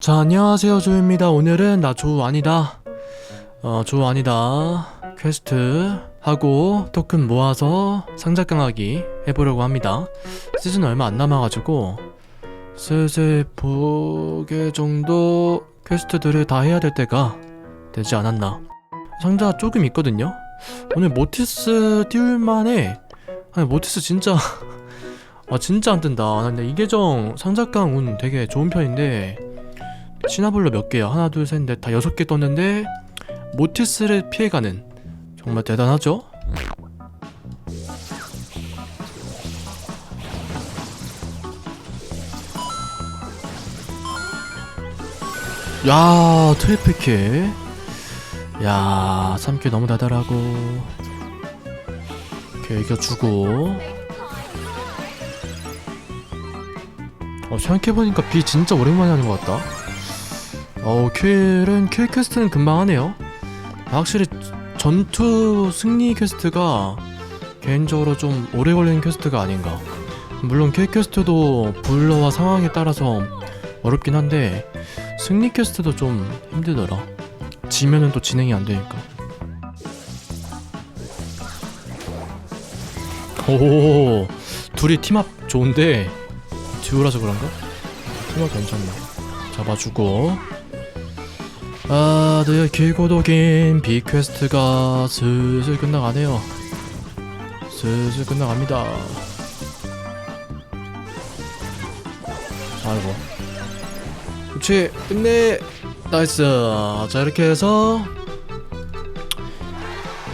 자 안녕하세요 조입니다. 오늘은 나 조 아니다. 어조 아니다. 퀘스트 하고 토큰 모아서 상자 강하기 해보려고 합니다. 시즌 얼마 안 남아가지고 슬슬 보개 정도 퀘스트들을 다 해야 될 때가 되지 않았나. 상자 조금 있거든요. 오늘 모티스 띄울만해. 아니 모티스 진짜 아 진짜 안 뜬다. 나 근데 이 계정 상자강 운 되게 좋은 편인데 시나블로 몇 개야? 하나, 둘, 셋, 넷, 다 여섯 개 떴는데 모티스를 피해가는. 정말 대단하죠? 야 트리플킬 야 3킬 너무 달달하고. 이렇게 이겨주고 어 생각해보니까 비 진짜 오랜만에 하는 것 같다. 어우 킬은 킬 퀘스트는 금방 하네요. 확실히 전투 승리 퀘스트가 개인적으로 좀 오래 걸리는 퀘스트가 아닌가. 물론 킬 퀘스트도 불러와 상황에 따라서 어렵긴 한데 승리 퀘스트도 좀 힘들더라. 지면은 또 진행이 안 되니까. 오 둘이 팀합 좋은데 듀오라서 그런가? 팀합 괜찮네 잡아주고 아, 네, 길고도 긴 비퀘스트가 슬슬 끝나가네요. 슬슬 끝나갑니다. 아이고. 그렇지, 끝내. 나이스. 자, 이렇게 해서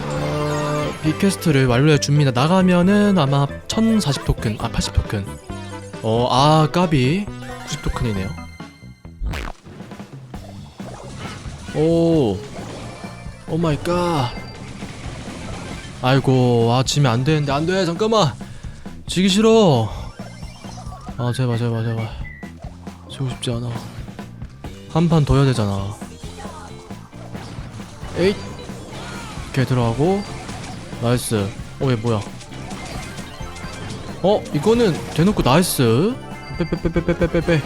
어, 비퀘스트를 완료해 줍니다. 나가면은 아마 1040 토큰, 아 80 토큰. 어, 아 까비 90 토큰이네요. 오, 오 마이 갓. 아이고, 아 지면 안 되는데 안 돼. 잠깐만. 지기 싫어. 아 제발 제발 제발. 지고 싶지 않아. 한 판 더 해야 되잖아. 에잇. 이렇게 들어가고 나이스. 어얘 뭐야? 어 이거는 대놓고 나이스. 빼빼빼빼빼빼빼.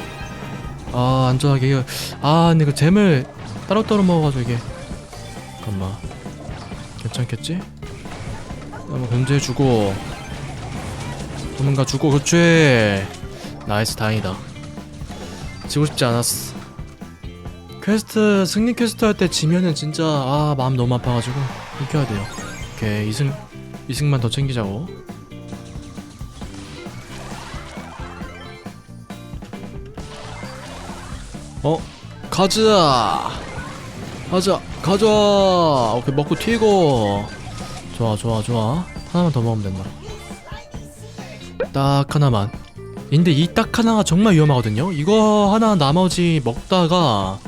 아 안전하게. 이거 아 근데 그 잼을 따로따로 먹어가지고 이게. 잠깐만. 괜찮겠지? 한번 견제해주고. 도망가 주고 그렇지. 나이스 다행이다. 지고 싶지 않았어. 퀘스트 승리 퀘스트 할 때 지면은 진짜 아 마음 너무 아파가지고. 이겨야 돼요. 오케이 이승 이승만 더 챙기자고 어? 가자 가자 가자. 오케이 먹고 튀고. 좋아 좋아 좋아. 하나만 더 먹으면 된다. 딱 하나만. 근데 이 딱 하나가 정말 위험하거든요? 이거 하나 나머지 먹다가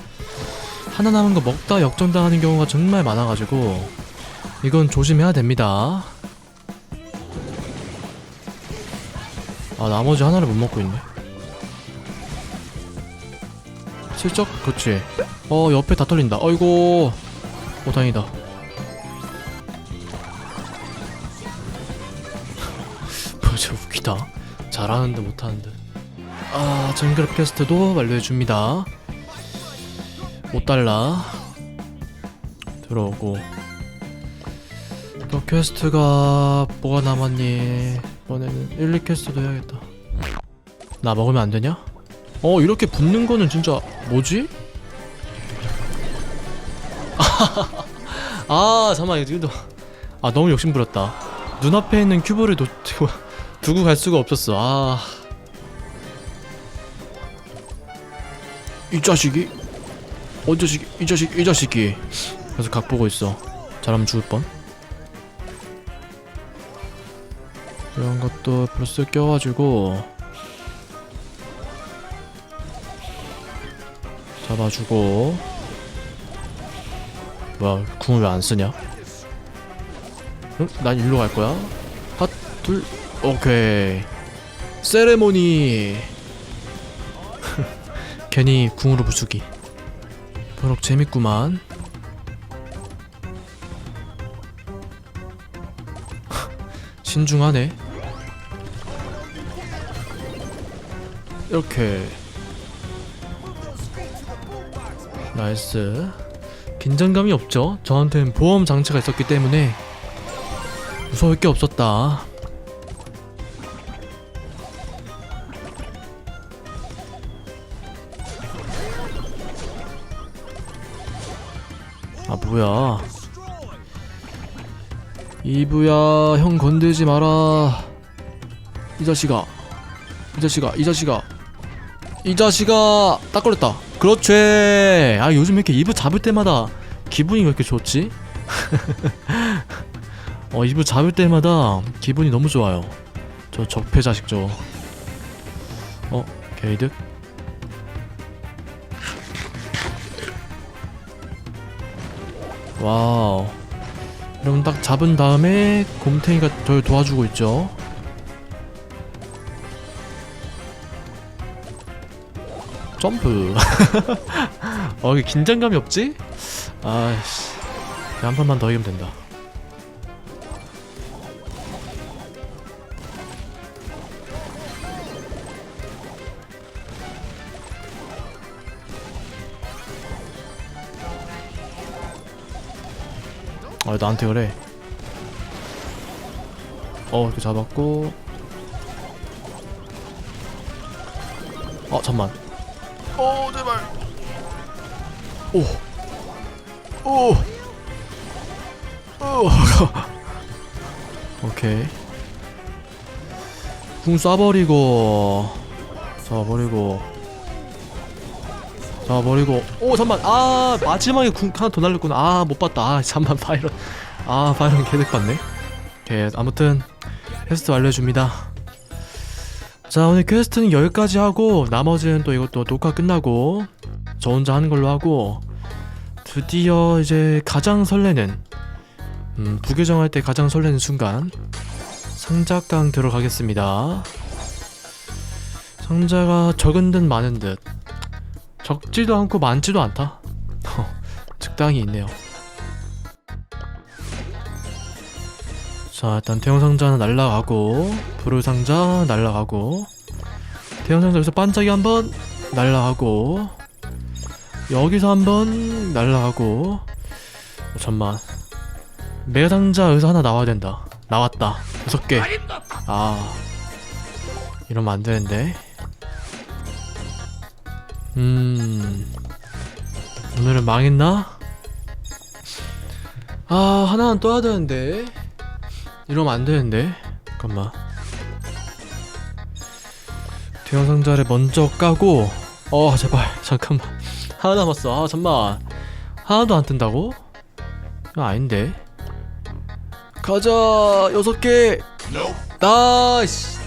하나 남은 거 먹다 역전당하는 경우가 정말 많아가지고 이건 조심해야 됩니다. 아 나머지 하나를 못 먹고 있네 슬쩍? 그렇지. 어 옆에 다 털린다. 어이구. 오 다행이다. 뭐저 웃기다. 잘하는데 못하는데. 아 정글 퀘스트도 완료해줍니다. 5달러. 들어오고. 또 퀘스트가 뭐가 남았니? 이번에는 1, 2 퀘스트도 해야겠다. 나 먹으면 안 되냐? 어 이렇게 붙는 거는 진짜 뭐지? 아 잠깐만 이거 아 너무 욕심부렸다. 눈앞에 있는 큐브를 놓, 두고 갈 수가 없었어. 아. 이 자식이. 어 자식이 이 자식 이 자식이. 그래서 각 보고 있어. 잘하면 죽을 뻔. 이런 것도 플러스 껴가지고 잡아주고. 뭐야 궁을 왜 안 쓰냐? 응? 난 일로 갈 거야. 핫둘 오케이. 세레모니. 괜히 궁으로 부수기. 버럭 재밌구만. 신중하네. 이렇게 나이스. 긴장감이 없죠? 저한테는 보험 장치가 있었기 때문에 무서울 게 없었다. 아 뭐야. 이브야 형 건들지 마라. 이 자식아. 이 자식아 이 자식아. 이 자식아. 딱 걸렸다 그렇지. 아 요즘 이렇게 이브 잡을 때마다 기분이 왜 이렇게 좋지? 어 이브 잡을 때마다 기분이 너무 좋아요. 저 적폐 자식 저 어 게이득? 와우. 그럼 딱 잡은 다음에 곰탱이가 저를 도와주고 있죠 점프. 어 이게 긴장감이 없지? 그냥 한 판만 더 이기면 된다. 아 나한테 그래. 어 이렇게 잡았고. 어 잠만 오 제발. 오. 오. 오. 오케이. 궁 쏴버리고 쏴버리고 쏴버리고. 오 잠만. 아 마지막에 궁 하나 더 날렸구나. 아 못봤다. 아 잠만. 파이런 아 파이런 개득 봤네. 오케이. 아무튼 퀘스트 완료해줍니다 자 오늘 퀘스트는 여기까지 하고 나머지는 또 이것도 녹화 끝나고 저 혼자 하는 걸로 하고 드디어 이제 가장 설레는 음, 부교정할 때 가장 설레는 순간 상자강 들어가겠습니다. 상자가 적은 듯 많은 듯 적지도 않고 많지도 않다. 적당히 있네요 자 일단 태형 상자는 날라가고 불을 상자 날라가고 태형 상자 여기서 반짝이 한번 날라가고 여기서 한번 날라가고. 어, 잠만. 메가 상자 여기서 하나 나와야 된다. 나왔다. 여섯 개아 이러면 안 되는데. 음 오늘은 망했나? 아 하나는 또 해야 되는데 이러면 안 되는데? 잠깐만. 대형 상자를 먼저 까고 어 제발 잠깐만. 하나 남았어. 아 잠만. 하나도 안 뜬다고? 이거 아닌데? 가자 여섯 개. 나이스